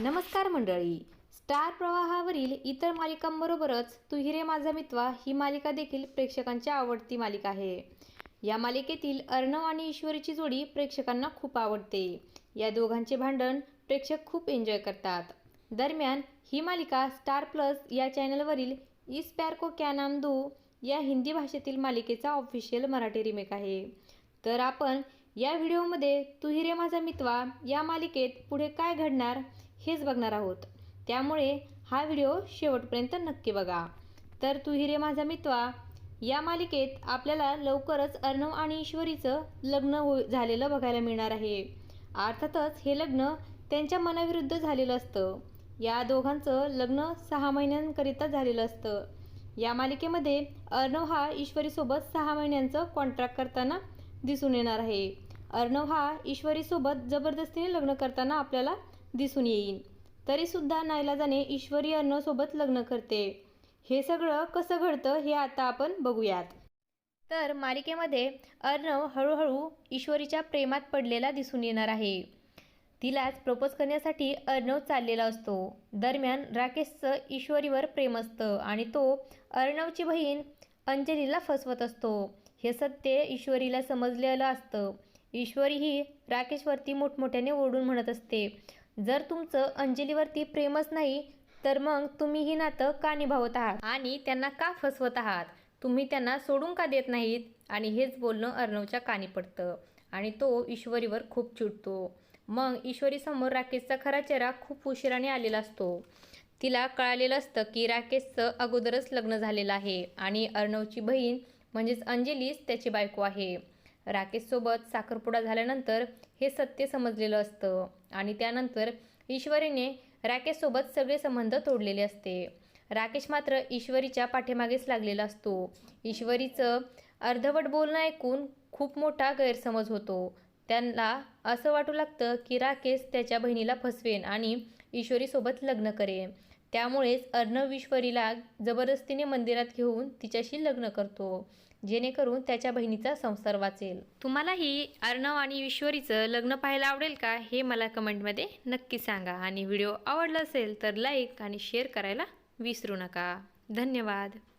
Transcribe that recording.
नमस्कार मंडळी. स्टार प्रवाहावरील इतर मालिकांबरोबरच तू हिरे माझा मित्वा ही मालिका देखील प्रेक्षकांची आवडती मालिका आहे. या मालिकेतील अर्णव आणि ईश्वरीची जोडी प्रेक्षकांना खूप आवडते. या दोघांचे भांडण प्रेक्षक खूप एन्जॉय करतात. दरम्यान ही मालिका स्टार प्लस या चॅनलवरील इस प्यार को क्या नाम दू या हिंदी भाषेतील मालिकेचा ऑफिशियल मराठी रिमेक आहे. तर आपण या व्हिडिओमध्ये तू हिरे माझा मित्वा या मालिकेत पुढे काय घडणार हेच बघणार आहोत. त्यामुळे हा व्हिडिओ शेवटपर्यंत नक्की बघा. तर तू हिरे माझा मित्वा या मालिकेत आपल्याला लवकरच अर्णव आणि ईश्वरीचं लग्न हो झालेलं बघायला मिळणार आहे. अर्थातच हे लग्न त्यांच्या मनाविरुद्ध झालेलं असतं. या दोघांचं लग्न सहा महिन्यांकरिता झालेलं असतं. या मालिकेमध्ये अर्णव हा ईश्वरीसोबत सहा महिन्यांचं कॉन्ट्रॅक्ट करताना दिसून येणार आहे. अर्णव हा ईश्वरीसोबत जबरदस्तीने लग्न करताना आपल्याला दिसून येईल तरीसुद्धा नाईलाजाने ईश्वरी अर्णवसोबत लग्न करते. हे सगळं कसं घडतं हे आता आपण बघूयात. तर मालिकेमध्ये अर्णव हळूहळू ईश्वरीच्या प्रेमात पडलेला दिसून येणार आहे. तिलाच प्रपोज करण्यासाठी अर्णव चाललेला असतो. दरम्यान राकेशचं ईश्वरीवर प्रेम असतं आणि तो अर्णवची बहीण अंजलीला फसवत असतो. हे सत्य ईश्वरीला समजलेलं असतं. ईश्वरी ही राकेशवरती मोठमोठ्याने ओढून म्हणत असते. जर तुमचं अंजलीवरती प्रेमच नाही तर मग तुम्ही ही नातं का निभावत आहात? आणि त्यांना का फसवत आहात? तुम्ही त्यांना सोडून का देत नाहीत? आणि हेच बोलणं अर्णवच्या कानी पडतं. आणि तो ईश्वरीवर खूप चिडतो. मग ईश्वरीसमोर राकेशचा खरा चेहरा खूप उशिराने आलेला असतो. तिला कळालेलं असतं की राकेशचं अगोदरच लग्न झालेलं आहे. आणि अर्णवची बहीण म्हणजेच अंजलीच त्याची बायको आहे. राकेशसोबत साखरपुडा झाल्यानंतर हे सत्य समजलेलं असतं. आणि त्यानंतर ईश्वरीने राकेशसोबत सगळे संबंध तोडलेले असते. राकेश मात्र ईश्वरीच्या पाठीमागेच लागलेला असतो. ईश्वरीचं अर्धवट बोलणं ऐकून खूप मोठा गैरसमज होतो. त्यांना असं वाटू लागतं की राकेश त्याच्या बहिणीला फसवेन आणि ईश्वरीसोबत लग्न करेन. त्यामुळेच अर्णव ईश्वरीला जबरदस्तीने मंदिरात घेऊन तिच्याशी लग्न करतो जेणेकरून त्याच्या बहिणीचा संसार वाचेल. तुम्हालाही अर्णव आणि ईश्वरीचं लग्न पाहायला आवडेल का हे मला कमेंटमध्ये नक्की सांगा. आणि व्हिडिओ आवडला असेल तर लाईक आणि शेअर करायला विसरू नका. धन्यवाद.